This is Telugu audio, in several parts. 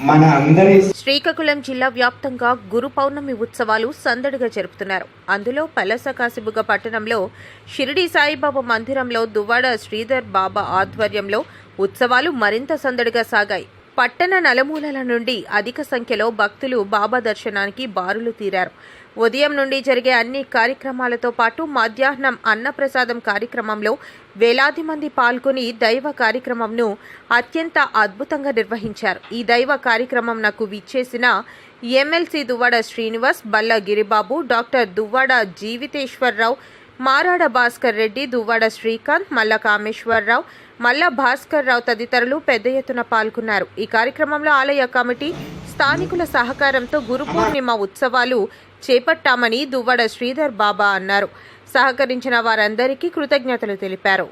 మన అందరి శ్రీకాకుళం జిల్లా వ్యాప్తంగా గురు పౌర్ణమి ఉత్సవాలు సందడిగా జరుపుతున్నారు. అందులో పలస కాసిబుగ పట్టణంలో షిరిడి సాయిబాబా మందిరంలో దువ్వాడ శ్రీధర్ బాబా ఆధ్వర్యంలో ఉత్సవాలు మరింత సందడిగా సాగాయి. పట్టణ నలుమూలల నుండి అధిక సంఖ్యలో భక్తులు బాబా దర్శనానికి బారులు తీరారు. ఉదయం నుండి జరిగే అన్ని కార్యక్రమాలతో పాటు మధ్యాహ్నం అన్నప్రసాదం కార్యక్రమంలో వేలాది మంది పాల్గొని దైవ కార్యక్రమంను అత్యంత అద్భుతంగా నిర్వహించారు. ఈ దైవ కార్యక్రమం నాకు విచ్చేసిన ఎమ్మెల్సీ దువ్వాడ శ్రీనివాస్ బల్ల గిరిబాబు డాక్టర్ దువ్వాడ జీవితేశ్వరరావు మారాడ భాస్కర్ రెడ్డి దువ్వాడ శ్రీకాంత్ మల్ల కామేశ్వరరావు మల్ల భాస్కర్ రావు తదితరులు పెద్ద ఎత్తున పాల్గొన్నారు. ఈ కార్యక్రమంలో ఆలయ కమిటీ స్థానికుల సహకారంతో గురు పూర్ణిమ ఉత్సవాలు చేపట్టామని దువ్వాడ శ్రీధర్ బాబా అన్నారు. సహకరించిన వారందరికీ కృతజ్ఞతలు తెలిపారు.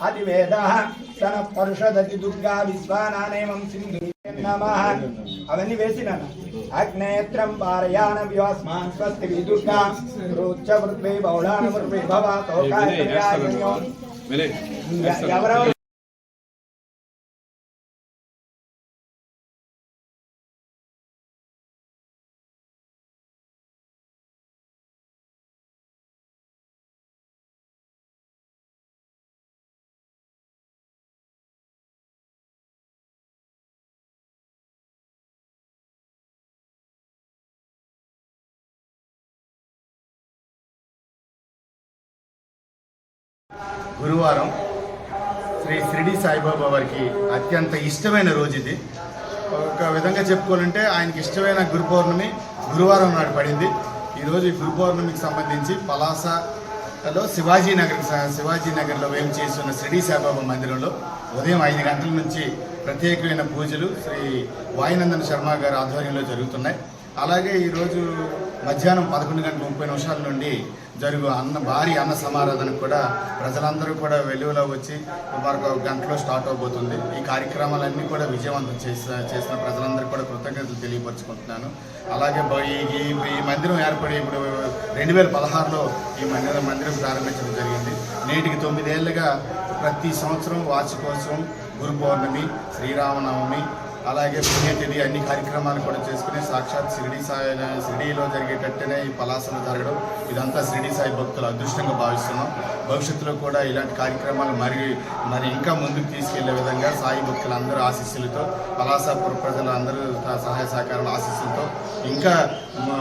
అతివేదః సన పరుషదతి దుర్గా విశ్వానానేమం సింధు నమః. అవన్నీ వేసిన అగ్నేత్రం పారయాన వివాస్మాన్ స్వస్తి విదుర్గా. రుచ్చ వృద్వే బౌళాన వృద్వే భవ తోకాయ కళ్యాణ్యో గురువారం శ్రీ షిరిడి సాయిబాబా వారికి అత్యంత ఇష్టమైన రోజు ఇది. ఒక విధంగా చెప్పుకోవాలంటే ఆయనకి ఇష్టమైన గురు పౌర్ణమి గురువారం నాడు పడింది. ఈరోజు ఈ గురు పౌర్ణమికి సంబంధించి పలాసలో శివాజీ నగర్ శివాజీ నగర్లో వేం చేస్తున్న షిరిడి సాయిబాబా మందిరంలో ఉదయం ఐదు గంటల నుంచి ప్రత్యేకమైన పూజలు శ్రీ వాయునందన్ శర్మ గారి ఆధ్వర్యంలో జరుగుతున్నాయి. అలాగే ఈరోజు మధ్యాహ్నం పదకొండు గంటల ముప్పై నిమిషాల నుండి జరుగు అన్న భారీ అన్న సమారాధనకు కూడా ప్రజలందరూ కూడా వెలుగులో వచ్చి మరొక గంటలో స్టార్ట్ అవబోతుంది. ఈ కార్యక్రమాలన్నీ కూడా విజయవంతం చేసిన చేసిన ప్రజలందరూ కూడా కృతజ్ఞతలు తెలియపరుచుకుంటున్నాను. అలాగే ఈ ఈ- ఈ మందిరం ఏర్పడి ఇప్పుడు రెండు వేల పదహారులో ఈ మందిరం మందిరం ప్రారంభించడం జరిగింది. నేటికి తొమ్మిదేళ్ళుగా ప్రతి సంవత్సరం వార్షికోత్సవం గురు పౌర్ణమి శ్రీరామనవమి అలాగే పుణ్యతిథి అన్ని కార్యక్రమాలు కూడా చేసుకుని సాక్షాత్ షిరిడి సాయి షిరిడీలో జరిగేటట్టునే ఈ పలాసలు జరగడం ఇదంతా షిరిడి సాయి భక్తుల అదృష్టంగా భావిస్తున్నాం. భవిష్యత్తులో కూడా ఇలాంటి కార్యక్రమాలు మరి మరి ఇంకా ముందుకు తీసుకెళ్ళే విధంగా సాయి భక్తులందరూ ఆశీస్సులతో పలాసాపుర ప్రజలందరూ తా- సహాయ సహకారాల ఆశీస్సులతో ఇంకా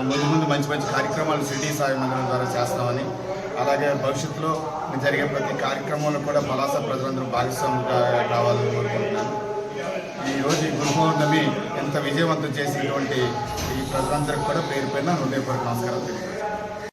ముందు ముందు మంచి మంచి కార్యక్రమాలు షిరిడి సాయి మందిరం ద్వారా చేస్తామని అలాగే భవిష్యత్తులో జరిగే ప్రతి కార్యక్రమంలో కూడా పలాస ప్రజలందరూ భాగస్వాములు కావాలని కోరుకుంటున్నాను. ఈ రోజు గురు పౌర్ణమి ఎంత విజయవంతం చేసినటువంటి ఈ ప్రజలందరికీ కూడా పేరు పైన హృదయపూర్వక నమస్కారం తెలియజేస్తాను